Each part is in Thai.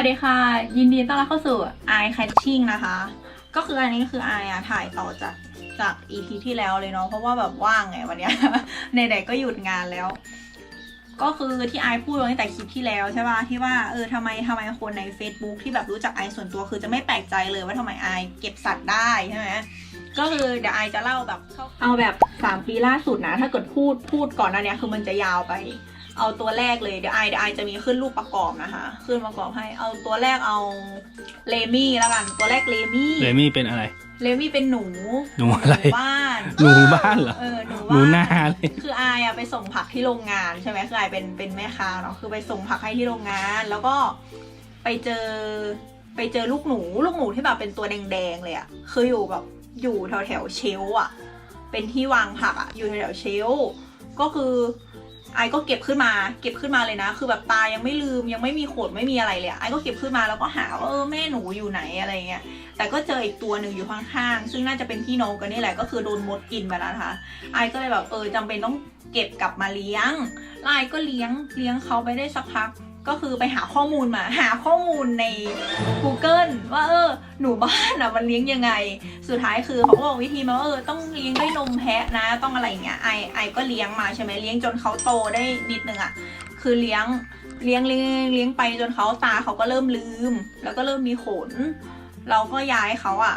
วัสดีค่ะ ยินดีต้อนรับเข้าสู่ i catching นะคะ ก็คืออันนี้คือ i อะถ่ายต่อจากจาก EP ที่แล้วเลยเนาะเพราะว่าแบบว่างไงวันเนี้ยในไหนๆก็หยุดงานแล้ว ก็คือที่ไอพูดไว้ตั้งแต่คลิปที่แล้วใช่ป่ะที่ว่าเออทำไมทำไมคนใน Facebook ที่แบบรู้จักไอส่วนตัวคือจะไม่แปลกใจเลยว่าทำไมไอเก็บสัตว์ได้ใช่ไหมก็คือเดี๋ยวไอจะเล่าแบบเอาแบบ 3 ปีล่าสุดนะ ถ้าเกิดพูดพูดก่อนหน้านี้คือมันจะยาวไป เอาตัวแรกเลยเดี๋ยวไอเดี๋ยวไอจะมีขึ้นรูปประกอบนะคะขึ้นประกอบให้เอาตัวแรกเอาเลมี่แล้วกันตัวแรกเลมี่เลมี่เป็นอะไร เลมี่เป็นหนูหนูอะไรหนูบ้านหนูบ้านเหรอเออหนูหนูบ้าน นาเลย คืออายอะไปส่งผักที่โรงงานใช่ไหมคืออายเป็นเป็นแม่ค้าเนาะคือไปส่งผักให้ที่โรงงาน แล้วก็ไปเจอ ไปเจอลูกหนู ลูกหนูที่แบบเป็นตัวแดงๆเลยอะคืออยู่แบบอยู่แถวแถวๆเชลฟ์อะเป็นที่วางผักอะอยู่แถวแถวๆเชลฟ์ก็คือ ไอก็เก็บขึ้นมา เก็บขึ้นมาเลยนะ คือแบบตายังไม่ลืมยังไม่มีขดไม่มีอะไรเลยไอก็เก็บขึ้นมาแล้วก็หาว่าเออแม่หนูอยู่ไหนอะไรเงี้ยแต่ก็เจออีกตัวหนึ่งอยู่ข้างๆซึ่งน่าจะเป็นพี่น้องกันนี่แหละก็คือโดนมดกินไปแล้วนะคะไอก็เลยแบบเออจำเป็นต้องเก็บกลับมาเลี้ยงแล้วไอก็เลี้ยงเลี้ยงเขาไปได้สักพัก ก็คือไปหาข้อมูลมา หาข้อมูลใน Google ว่าเออหนูบ้านอะมันเลี้ยงยังไง สุดท้ายคือเขาก็บอกวิธีมาว่าเออต้องเลี้ยงด้วยนมแพะนะ ต้องอะไรอย่างเงี้ยไอไอก็เลี้ยงมาใช่ไหมเลี้ยงจนเขาโตได้นิดนึงอะคือเลี้ยงเลี้ยงเลี้ยงเลี้ยงไปจนเขาตาเขาก็เริ่มลืม แล้วก็เริ่มมีขน เราก็ย้ายเขาอะ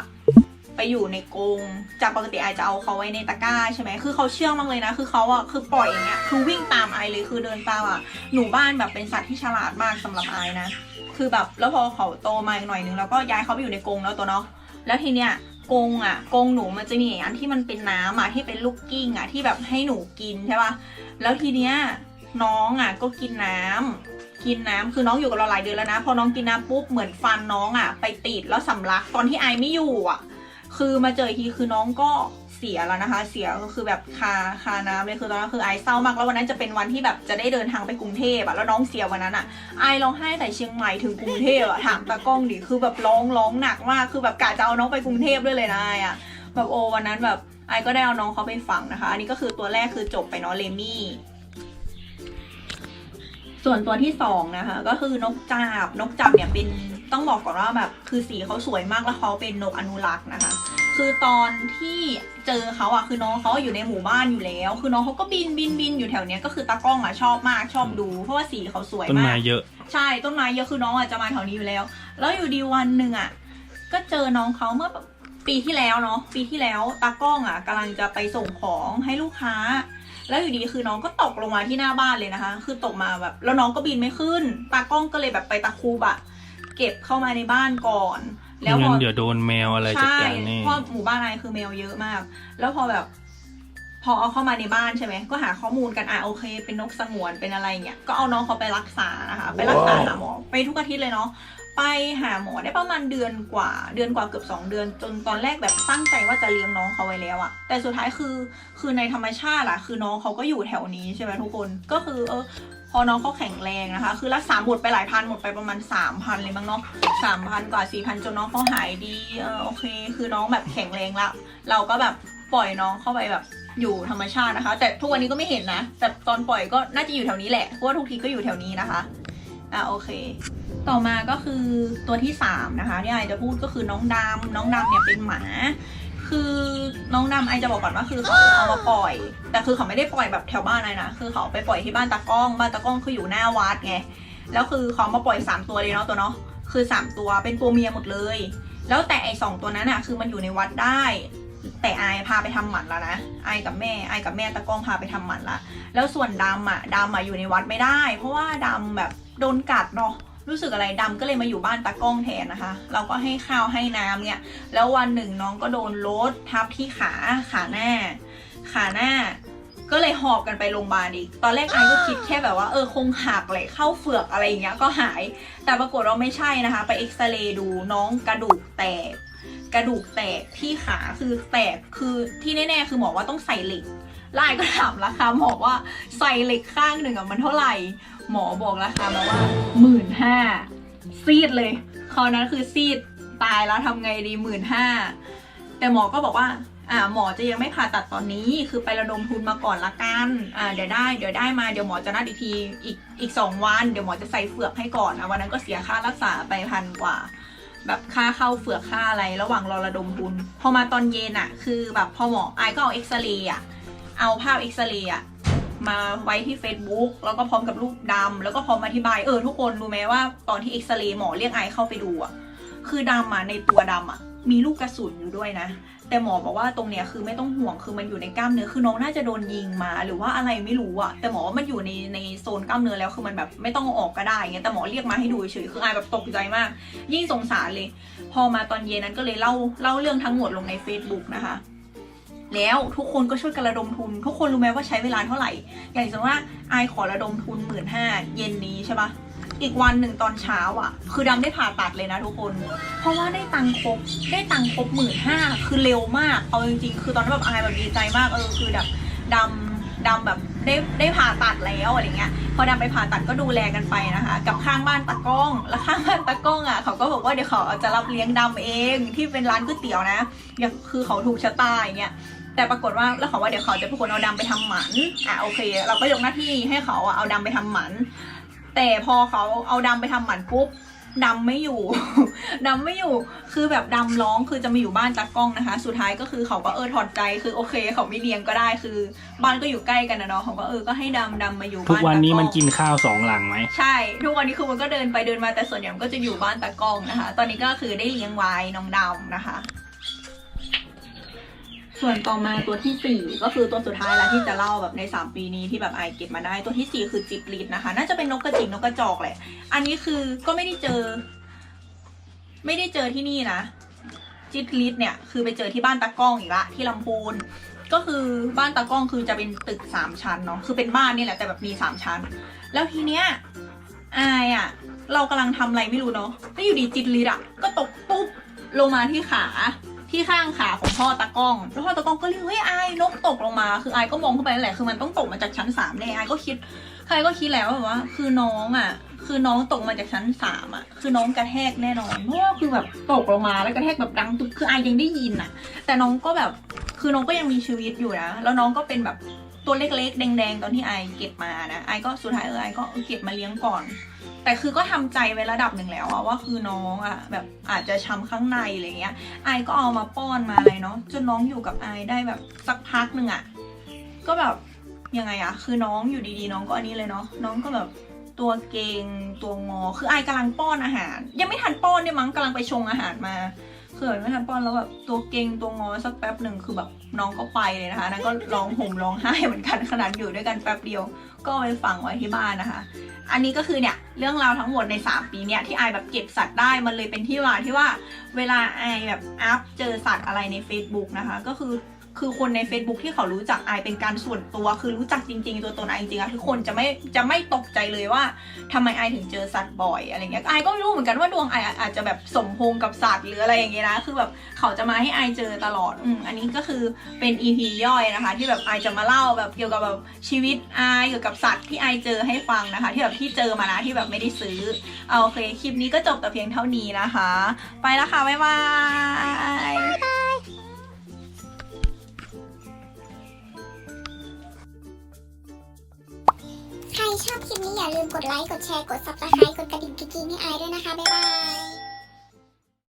ไปอยู่ในกรงจากปกติไอจะเอาเขาไว้ในตะกร้าใช่ไหมคือเขาเชื่องมากเลยนะ คือเขาอะคือปล่อยอย่างเงี้ยคือวิ่งตามไอเลยคือเดินตามอะหนูบ้านแบบเป็นสัตว์ที่ฉลาดมากสำหรับไอนะคือแบบแล้วพอเขาโตมาอีกหน่อยนึงแล้วก็ย้ายเขาไปอยู่ในกรงแล้วตัวเนาะแล้วทีเนี้ยกรงอะกรงหนูมันจะมีอย่างที่มันเป็นน้ำอะที่เป็นลูกกิ้งอะที่แบบให้หนูกินใช่ปะแล้วทีเนี้ยน้องอะก็กินน้ำกินน้ำคือน้องอยู่กับเราหลายเดือนแล้วนะ พอน้องกินน้ำปุ๊บเหมือนฟันน้องอะ ไปติดแล้วสำลักตอนที่ไอไม่อยู่อะ คือมาเจออีกทีคือน้องก็เสียแล้วนะคะ เสียก็คือแบบคาคาน้ำเลยคือตอนนั้นคือไอเศร้ามากแล้ววันนั้นจะเป็นวันที่แบบจะได้เดินทางไปกรุงเทพอะแล้วน้องเสียวันนั้นอะไอร้องไห้แต่เชียงใหม่ถึงกรุงเทพอะถามตากล้องดิคือแบบร้องร้องหนักมากคือแบบกะจะเอาน้องไปกรุงเทพด้วยเลยนะไออะแบบโอวันนั้นแบบไอก็ได้เอาน้องเขาไปฝังนะคะ อันนี้ก็คือตัวแรกคือจบไปเนาะเลมี่ส่วนตัวที่สองนะคะ ก็คือนกจาบนกจาบเนี่ยเป็น ต้องบอกก่อนว่าแบบคือสีเขาสวยมากแล้วเขาเป็นนกอนุรักษ์นะคะ คือตอนที่เจอเขาอะคือน้องเขาอยู่ในหมู่บ้านอยู่แล้ว คือน้องเขาก็บินบินบินอยู่แถวเนี้ยก็คือตากล้องอะชอบมากชอบดู เพราะว่าสีเขาสวยต้นมาไม้กเยอะ ใช่ต้นไม้เยอะคือน้องอาจจะมาแถวนี้อยู่แล้ว แล้วอยู่ดีวันหนึ่งอะก็เจอน้องเขาเมื่อปีที่แล้วเนาะปีที่แล้วตากล้องอะกำลังจะไปส่งของให้ลูกค้า แล้วอยู่ดีคือน้องก็ตกลงมาที่หน้าบ้านเลยนะคะ คือตกมาแบบแล้วน้องก็บินไม่ขึ้น ตากล้องก็เลยแบบไปตะครูบอะเก็บเข้ามาในบ้านก่อน แล้วพงั้อนเดี๋ยวโดนแมวอะไรจัดใช่การแน่เพราะหมู่บ้านไอคือแมวเยอะมาก แล้วพอแบบ พอเอาเข้ามาในบ้านใช่ไหมก็หาข้อมูลกันอะโอเค เป็นนกสงวนเป็นอะไรเงี้ยก็เอาน้องเขาไปรักษานะคะ ไปรักษาหาหมอไปทุกอาทิตย์เลยเนาะไปหาหมอได้ประมาณเดือนกว่า เดือนกว่าเกือบสองเดือน จนตอนแรกแบบตั้งใจว่าจะเลี้ยงน้องเขาไว้แล้วอะแต่สุดท้ายคือคือในธรรมชาติอะคือน้องเขาก็อยู่แถวนี้ใช่ไหมทุกคนก็คือเออ พอน้องเขาแข็งแรงนะคะ คือรักษาหมดไปหลายพันหมดไปประมาณสามพันเลยมั้งเนาะสามพันกว่าสี่พันจนน้องเขาหายดีเออโอเค คือน้องแบบแข็งแรงละ เราก็แบบปล่อยน้องเข้าไปแบบอยู่ธรรมชาตินะคะ แต่ทุกวันนี้ก็ไม่เห็นนะ แต่ตอนปล่อยก็น่าจะอยู่แถวนี้แหละ เพราะว่าทุกทีก็อยู่แถวนี้นะคะ อะโอเค ต่อมาก็คือตัวที่สามนะคะที่ไอจะพูดก็คือน้องดำน้องดำเนี่ยเป็นหมา คือน้องดำไอจะบอกก่อนว่าคือเขาเอามาปล่อย แต่คือเขาไม่ได้ปล่อยแบบแถวบ้านไอนะคือเขาไปปล่อยที่บ้านตากล้อง บ้านตากล้องคืออยู่หน้าวัดไงแล้วคือเขามาปล่อยสามตัวเลยเนาะตัวเนาะคือสามตัวเป็นตัวเมียหมดเลย แล้วแต่ไอสองตัวนั้นอะคือมันอยู่ในวัดได้ แต่ไอพาไปทำหมันแล้วนะไอกับแม่ไอกับแม่ตากล้องพาไปทำหมันละแล้วส่วนดำอะดำอะอยู่ในวัดไม่ได้ เพราะว่าดำแบบโดนกัดเนาะ รู้สึกอะไรดำก็เลยมาอยู่บ้านตากล้องแทนนะคะ เราก็ให้ข้าวให้น้ำเนี่ย แล้ววันหนึ่งน้องก็โดนรถทับที่ขาขาหน้า ขาหน้า ก็เลยหอบกันไปโรงพยาบาลอีก ตอนแรกไอก็คิดแค่แบบว่าเออคงหักเลยเข้าเฟือกอะไรอย่างเงี้ยก็หาย แต่ปรากฏว่าไม่ใช่นะคะ ไปเอ็กซเรย์ดูน้องกระดูกแตก กระดูกแตกที่ขาคือแตกคือที่แน่ๆคือหมอว่าต้องใส่เหล็กไล่ก็ถามราคาหมอว่าใส่เหล็กข้างหนึ่งอะมันเท่าไหร่ หมอบอกราคามาว่าหมื่นห้าซีดเลยคราวนั้นคือซีดตายแล้วทำไงดีหมื่นห้าแต่หมอก็บอกว่าอ่าหมอจะยังไม่ผ่าตัดตอนนี้ คือไประดมทุนมาก่อนละกันอ่าเดี๋ยวได้เดี๋ยวได้มาเดี๋ยวหมอจะนัดอีกทีอีกอีกสองวัน เดี๋ยวหมอจะใส่เฟือกให้ก่อนนะวันนั้นก็เสียค่ารักษาไปพันกว่า แบบค่าเข้าเฟือกค่าอะไรระหว่างรอระดมทุน พอมาตอนเย็นอะคือแบบพอหมอไอก็เอาเอ็กซเรย์อะเอาภาพเอ็กซเรย์อะ มาไว้ที่ Facebook แล้วก็พร้อมกับรูปดำแล้วก็พร้อมอธิบายเออทุกคนรู้ไหมว่าตอนที่เอ็กซเรย์หมอเรียกไอเข้าไปดูอะคือดำอะในตัวดำอะมีลูกกระสุนอยู่ด้วยนะ แต่หมอบอกว่าตรงเนี้ยคือไม่ต้องห่วงคือมันอยู่ในกล้ามเนื้อคือน้องน่าจะโดนยิงมา หรือว่าอะไรไม่รู้อะแต่หมอว่ามันอยู่ในในโซนกล้ามเนื้อแล้วคือมันแบบไม่ต้องออกก็ได้เงี้ยแต่หมอเรียกมาให้ดูเฉยๆคือไอายแบบตกใจมาก ยิ่งสงสารเลย พอมาตอนเย็นนั้นก็เลยเล่าเล่าเรื่องทั้งหมดลงใน Facebook นะคะ แล้วทุกคนก็ช่วยกันระดมทุน ทุกคนรู้ไหมว่าใช้เวลาเท่าไหร่ อย่างสมมติว่าไอายขอระดมทุนหมื่นห้าเย็นนี้ใช่ปะอีกวันหนึ่งตอนเช้าอะ คือดำได้ผ่าตัดเลยนะทุกคน เพราะว่าได้ตังค์ครบได้ตังค์ครบหมื่นห้าคือเร็วมาก เอาจริงๆ คือตอนนั้นแบบอายแบบดีใจมากเออคือแบบดำดำแบบ ได้ได้ผ่าตัดแล้วอะไรเงี้ยพอดำไปผ่าตัดก็ดูแลกันไปนะคะ กับข้างบ้านตากล้อง แล้วข้างบ้านตากล้องอะเขาก็บอกว่าเดี๋ยวเขาจะรับเลี้ยงดำเองที่เป็นร้านก๋วยเตี๋ยวนะอย่าคือเขาถูกชะตาอย่างเงี้ยแต่ปรากฏว่าแล้วเขาว่าเดี๋ยวเขาจะเป็นคนเอาดำไปทำหมันอะโอเค เราก็ยกหน้าที่ให้เขาเอาดำไปทำหมัน แต่พอเขาเอาดำไปทำหมันปุ๊บ ดำไม่อยู่ ดำไม่อยู่ คือแบบดำร้องคือจะมาอยู่บ้านตากล้องนะคะ สุดท้ายก็คือเขาก็เออถอดใจคือโอเค เขาไม่เลี้ยงก็ได้คือ บ้านก็อยู่ใกล้กันนะเนาะเขาก็เออก็ให้ดำดำมาอยู่ทุกบ้านวันนี้ตากล้องมันกินข้าวสองหลังไหมใช่ ทุกวันนี้คือมันก็เดินไปเดินมาแต่ส่วนใหญ่มันก็จะอยู่บ้านตากล้องนะคะ ตอนนี้ก็คือได้เลี้ยงไว้น้องดำนะคะ ส่วนต่อมาตัวที่สี่ก็คือตัวสุดท้ายแล้วที่จะเล่าแบบในสามปีนี้ที่แบบไอเก็บมาได้ตัวที่สี่คือจิบลิดนะคะ น่าจะเป็นนกกระจิบนกกระจอกแหละ อันนี้คือก็ไม่ได้เจอ ไม่ได้เจอที่นี่นะ จิบลิดเนี่ยคือไปเจอที่บ้านตากล้องอีกละที่ลำพูนก็คือบ้านตากล้องคือจะเป็นตึกสามชั้นเนาะคือเป็นบ้านนี่แหละแต่แบบมีสามชั้น แล้วทีเนี้ยไออะเรากำลังทำอะไรไม่รู้เนาะแล้วอยู่ดีจิตลิดอะก็ตกปุ๊บลงมาที่ขา ที่ข้างขาของพ่อตากล้อง แล้วพ่อตากล้องก็เรียกเฮ้ยไอ้นกตกลงมา คือไอ้ก็มองเข้าไปนั่นแหละ คือมันต้องตกมาจากชั้นสามแน่ไอ้ก็คิดใครก็คิดแล้วว่าแบบว่า คือน้องอะ คือน้องตกมาจากชั้นสามอะ คือน้องกระแทกแน่นอนเพราะว่าคือแบบตกลงมาแล้วกระแทกแบบดังตุ๊บคือไอ้ยังได้ยินอะ แต่น้องก็แบบ คือน้องก็ยังมีชีวิตอยู่นะ แล้วน้องก็เป็นแบบ ตัวเล็กๆ แดงๆ ตอนที่ไอเก็บมานะไอก็สุดท้ายเออไอก็เก็บมาเลี้ยงก่อน แต่คือก็ทำใจไว้ระดับหนึ่งแล้วอะว่าคือน้องอะแบบอาจจะช้ำข้างในอะไรเงี้ยไอก็เอามาป้อนมาอะไรเนาะจนน้องอยู่กับไอได้แบบสักพักหนึ่งอะก็แบบยังไงอะคือน้องอยู่ดีๆ น้องก็อันนี้เลยเนาะน้องก็แบบตัวเกงตัวงอ คือไอกำลังป้อนอาหาร ยังไม่ทันป้อนเนี่ยมั้งกำลังไปชงอาหารมา คือแบบไม่ทันป้อนแล้วแบบตัวเกงตัวงอสักแป๊บหนึ่งคือแบบน้องก็ไปเลยนะคะนั่นก็ร้องห่มร้องไห้เหมือนกันขนาดอยู่ด้วยกันแป๊บเดียว ก็ไปฝังไว้ที่บ้านนะคะ อันนี้ก็คือเนี่ยเรื่องราวทั้งหมดใน 3 ปีเนี่ยที่ไอแบบเก็บสัตว์ได้มันเลยเป็นที่มาที่ว่าเวลาไอแบบอัพเจอสัตว์อะไรใน Facebook นะคะ ก็คือ คือคนใน Facebook ที่เขารู้จักไอเป็นการส่วนตัว คือรู้จักจริง ๆ ตัวตนไอจริงๆอะทุกคนจะไม่จะไม่ตกใจเลยว่าทำไมไอถึงเจอสัตว์บ่อยอะไรเงี้ยไอก็ไม่รู้เหมือนกันว่าดวงไออาจจะแบบสมพงกับสัตว์หรืออะไรอย่างเงี้ยนะคือแบบเขาจะมาให้ไอเจอตลอดอืมอันนี้ก็คือเป็น EP ย่อยนะคะ ที่แบบไอจะมาเล่าแบบเกี่ยวกับแบบชีวิตไอเกี่ยวกับสัตว์ที่ไอเจอให้ฟังนะคะ ที่แบบที่เจอมานะที่แบบไม่ได้ซื้อเอาโอเคคลิปนี้ก็จบแต่เพียงเท่านี้นะคะ ไปแล้วค่ะบ๊ายบาย ชอบคลิปนี้อย่าลืมกดไลค์ กดแชร์ กด subscribe กดกระดิ่งกิ๊กๆให้อายด้วยนะคะ บ๊ายบาย